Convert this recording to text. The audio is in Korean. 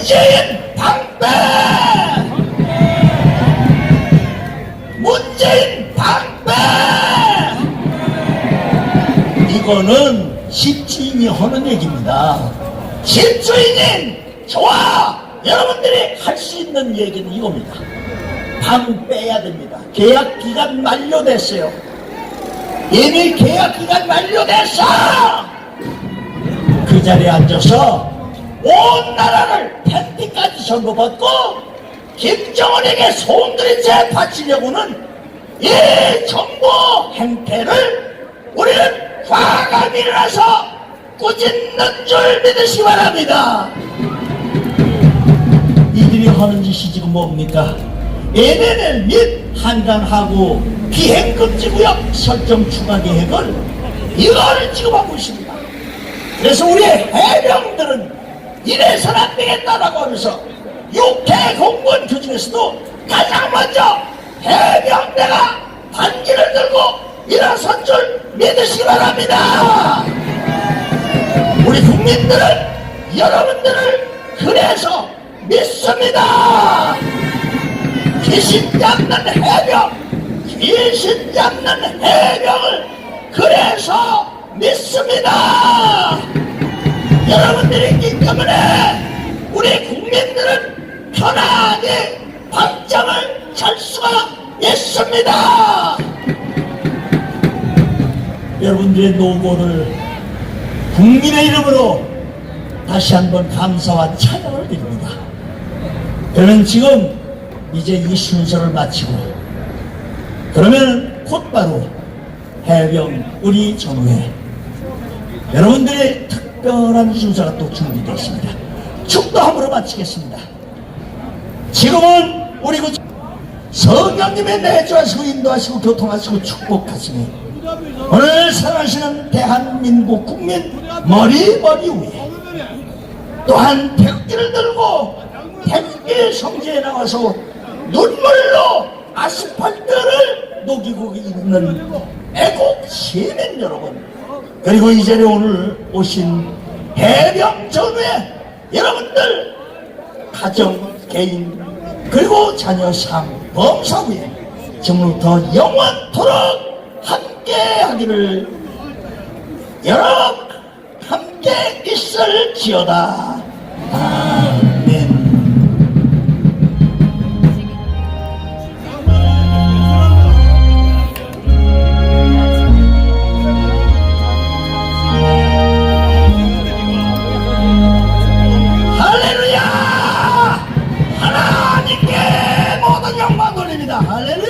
문재인 방패! 문재인 방패! 이거는 집주인이 하는 얘기입니다. 집주인님, 좋아! 여러분들이 할 수 있는 얘기는 이겁니다. 방 빼야 됩니다. 계약 기간 만료됐어요. 이미 계약 기간 만료됐어! 그 자리에 앉아서 온 나라를 팬티까지 선거받고 김정은에게 소원들인 채 바치려고는 이 정부 행태를 우리는 과감히 일어나서 꾸짖는 줄 믿으시 바랍니다. 이들이 하는 짓이 지금 뭡니까? NNL 및 한강하고 비행금지구역 설정 추가 계획을 이거를 지금 하고 있습니다. 그래서 우리 해병들은 이래서는 안 되겠다라고 하면서 육해 공무원 그 중에서도 가장 먼저 해병대가 반기를 들고 일어선 줄 믿으시기 바랍니다. 우리 국민들은 여러분들을 그래서 믿습니다. 귀신 잡는 해병, 귀신 잡는 해병을 그래서 믿습니다. 여러분들이 있기 때문에 우리 국민들은 편안하게 밤잠을 잘 수가 있습니다. 여러분들의 노고를 국민의 이름으로 다시 한번 감사와 찬양을 드립니다. 저는 지금 이제 이 순서를 마치고 그러면 곧바로 해병 우리 전후에 여러분들의 특 별한 순서가 또 준비되어 있습니다. 축도함으로 마치겠습니다. 지금은 우리 그 성령님의 내주하시고 인도하시고 교통하시고 축복하시니 오늘 살아가시는 대한민국 국민 머리 머리 위에 또한 태극기를 들고 태극기 성지에 나와서 눈물로 아스팔트를 녹이고 있는 애국 시민 여러분 그리고 이 자리에 오늘 오신 해병 전후에 여러분들 가정, 개인 그리고 자녀 삶, 범사 위에 지금부터 영원토록 함께 하기를 여러분 함께 있을 지어다. 아 하